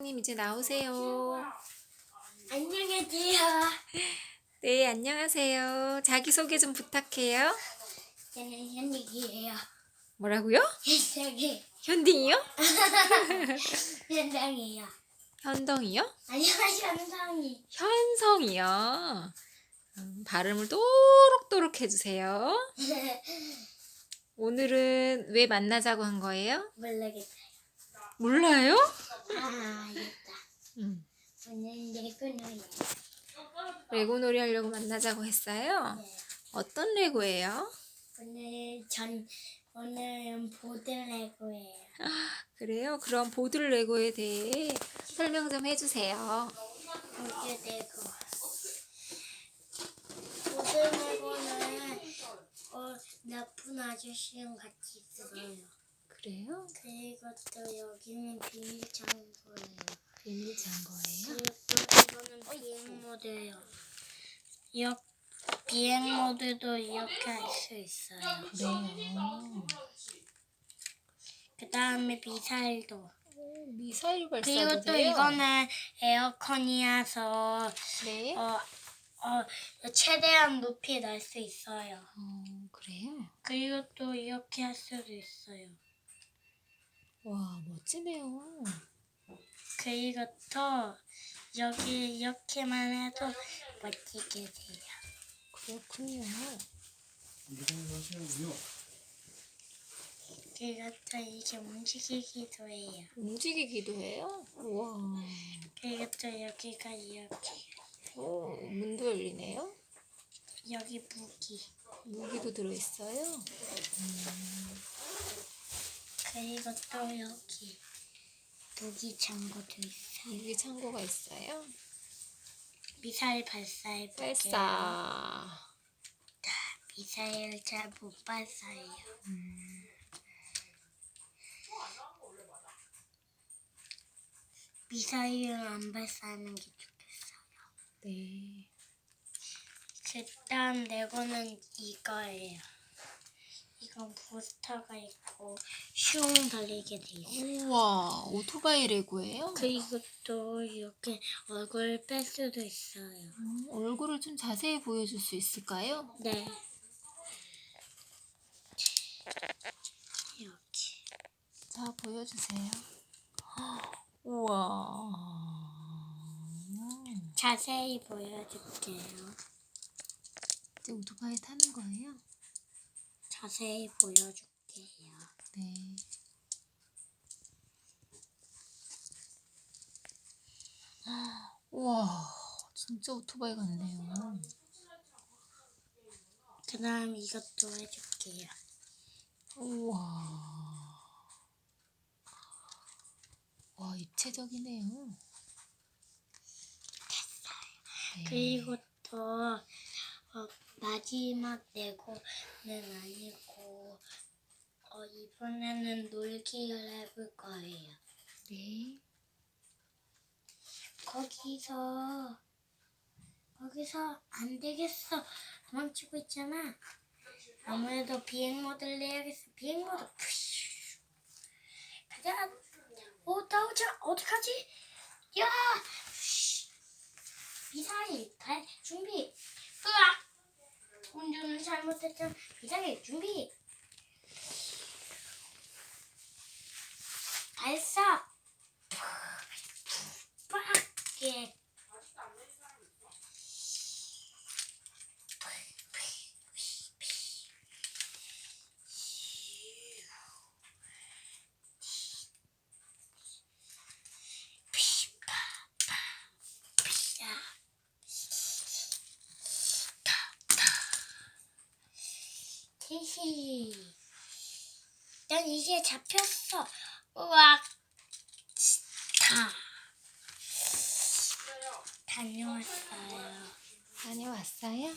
님 이제 나오세요. 안녕하세요. 네, 안녕하세요. 자기소개 좀 부탁해요. 저는 현dig이에요. 뭐라고요? 저기 현딩이요? 현장이에요. 현덩이요? 아니요, 현장이. 현성이요. 음, 발음을 또록또록 해주세요. 오늘은 왜 만나자고 한 거예요? 모르겠어요. 몰라요? 아, 알겠다. 음, 오늘 레고노예요. 레고 놀이 하려고 만나자고 했어요. 네. 어떤 레고예요? 오늘 전 오늘은 보드 레고예요. 그래요? 그럼 보드 레고에 대해 설명 좀 해주세요. 보드 레고. 보드 레고는 어, 나쁜 아저씨랑 같이 있어요. 그래요? 그리고 또 여기는 비밀 창고예요. 비밀 잔거예요? 그리고 이거는 비행 모드예요. 이 비행 모드도 이렇게 할 수 있어요. 그래요. 그 다음에 미사일도. 미사일 발사도 그리고 또 돼요? 이거는 에어컨이어서 네. 어, 어, 최대한 높이 날 수 있어요. 어, 그래요? 그리고 또 이렇게 할 수도 있어요. 와, 멋지네요. 그리고 또 여기 이렇게만 해도 멋지게 돼요. 그렇군요. 이런 하시는군요. 그리고 또 이게 움직이기도 해요. 움직이기도 해요? 우와. 그리고 또 여기가 이렇게 오, 문도 열리네요. 여기 무기 무기도 들어있어요. 그리고 또 여기 무기 창고도 있어요. 무기 창고가 있어요. 미사일 발사해 볼게요. 발사. 미사일 잘 못 발사해요. 미사일은 안 발사하는 게 좋겠어요. 네. 그 다음 레고는 이거예요. 이건 부스터가 있고 슝 달리게 돼 있어요. 우와, 오토바이 레고예요? 그리고 또 이렇게 얼굴 뺄 수도 있어요. 음, 얼굴을 좀 자세히 보여줄 수 있을까요? 네. 이렇게. 자, 보여주세요. 우와. 자세히 보여줄게요. 이제 오토바이 타는 거예요? 자세히 보여줄게요. 네. 우와, 진짜 오토바이 같네요. 그 다음 이것도 해줄게요. 우와. 와, 입체적이네요. 네. 그리고 또 어, 마지막 레고는 아니고 어, 이번에는 놀기를 해볼 거예요. 네. 거기서 거기서 안 되겠어 도망치고 있잖아. 아무래도 비행 모드를 내야겠어. 비행 모드. 푸쉬. 가자. 오 나오자. 어떡하지? 야. 미사일 갈 준비. 으악. 운전을 잘못했던 미사일 준비. 발사. 빡. 예. 히히. 난 이게 잡혔어. 우와. 다. 다녀왔어요. 다녀왔어요?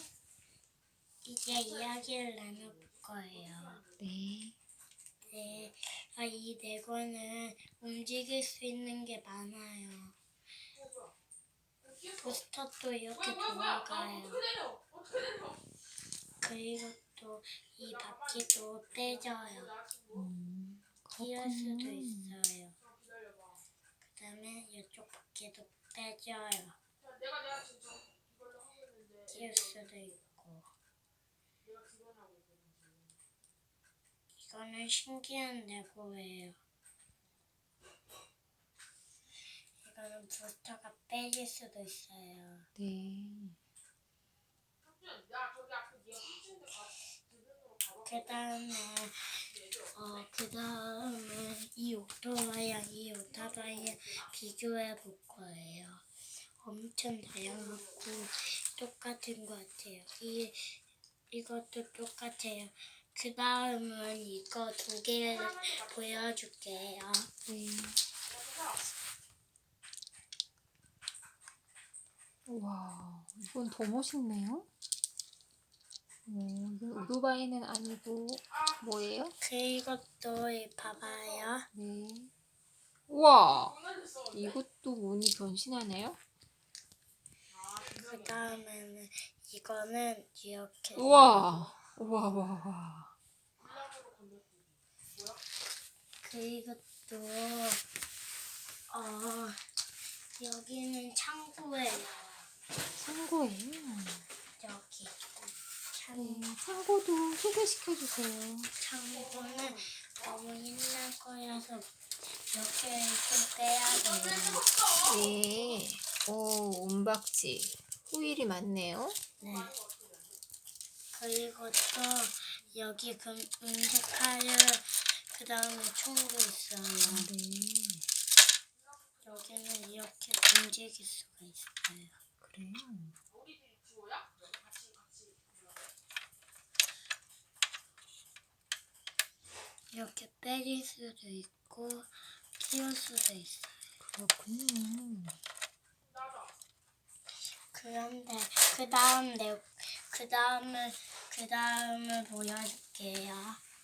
이제 이야기를 나눠볼 거예요. 네. 네, 아, 이 레고는 움직일 수 있는 게 많아요. 부스터도 이렇게 돌아가요. 그리고 또 이 바퀴도 떼져요. 음, 띄울 수도 그렇군요. 있어요. 그 다음에 이쪽 바퀴도 빼줘요. 끼울 수도 있고. 이거는 신기한 레고예요. 이거는 부스터가 빼질 수도 있어요. 네. 그 다음에 어, 그 다음에 이 오토바이랑 이 오토바이 비교해 볼 거예요. 엄청 다양하고 똑같은 것 같아요. 이, 이것도 똑같아요. 그 다음은 이거 두 개를 보여줄게요. 네. 와, 이건 더 멋있네요. 오, 이건 오토바이는 아니고 뭐예요? 그리고또 이 봐봐요. 네. 우와, 이것도 문이 변신하네요. 그 다음에는 이거는 이렇게 우와, 우와, 우와, 우와. 그리고 또, 어, 여기는 창고예요. 창고예요. 여기. 창, 네, 창고도 소개시켜 주세요. 창고는 너무 옛날 거여서 몇 개를 좀 빼야 돼요. 네. 오, 은박지. 후일이 많네요. 네. 그리고 또, 여기 금, 은색 칼을, 그 다음에 총도 있어요. 네. 여기는 이렇게 움직일 수가 있어요. 그래요. 이렇게 빼릴 수도 있고, 끼울 수도 있어요. 그렇군요. 그런데 그 다음 내, 그 다음을 그 다음을 보여줄게요.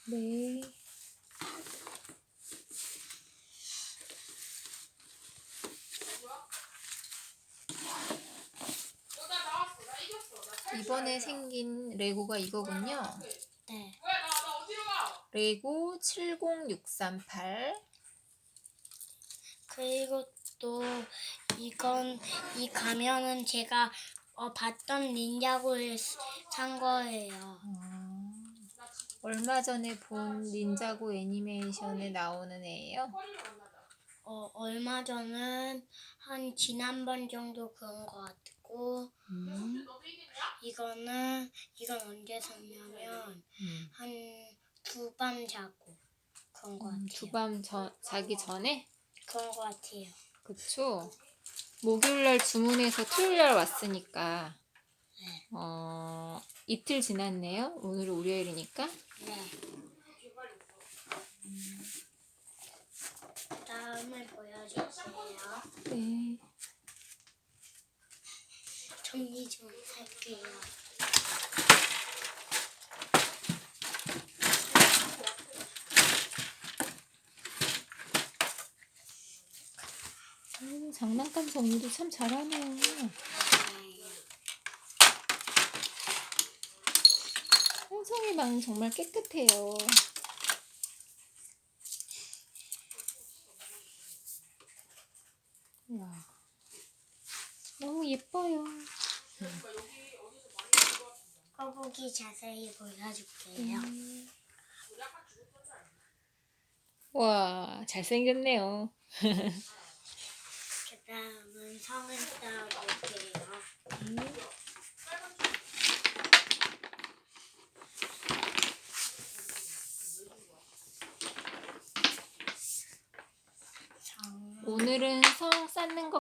네. 이번에 생긴 레고가 이거군요. 네. 레고 70638. 그리고 또 이건 이 가면은 제가 어, 봤던 닌자고를 산 거예요. 어, 얼마 전에 본 닌자고 애니메이션에 나오는 애예요. 어, 얼마 전은 한 지난번 정도 그런 거 같고 음, 이거는 이건 언제 샀냐면 음. 한 두밤 자고 그런 거 같아요. 두밤 자기 전에? 그런 거 같아요. 그쵸? 목요일날 주문해서 토요일날 왔으니까 네. 어, 이틀 지났네요. 오늘은 월요일이니까. 네. 다음을 보여줄게요. 네. 정리 좀 할게요. 장난감 정리도 참 잘하네요. 네. 한송이 방 정말 깨끗해요. 와, 너무 예뻐요. 거북이 자세히 보여줄게요. 음. 와, 잘생겼네요. 그 다음은 성을 따볼게요. 성. 오늘은 성 쌓는 것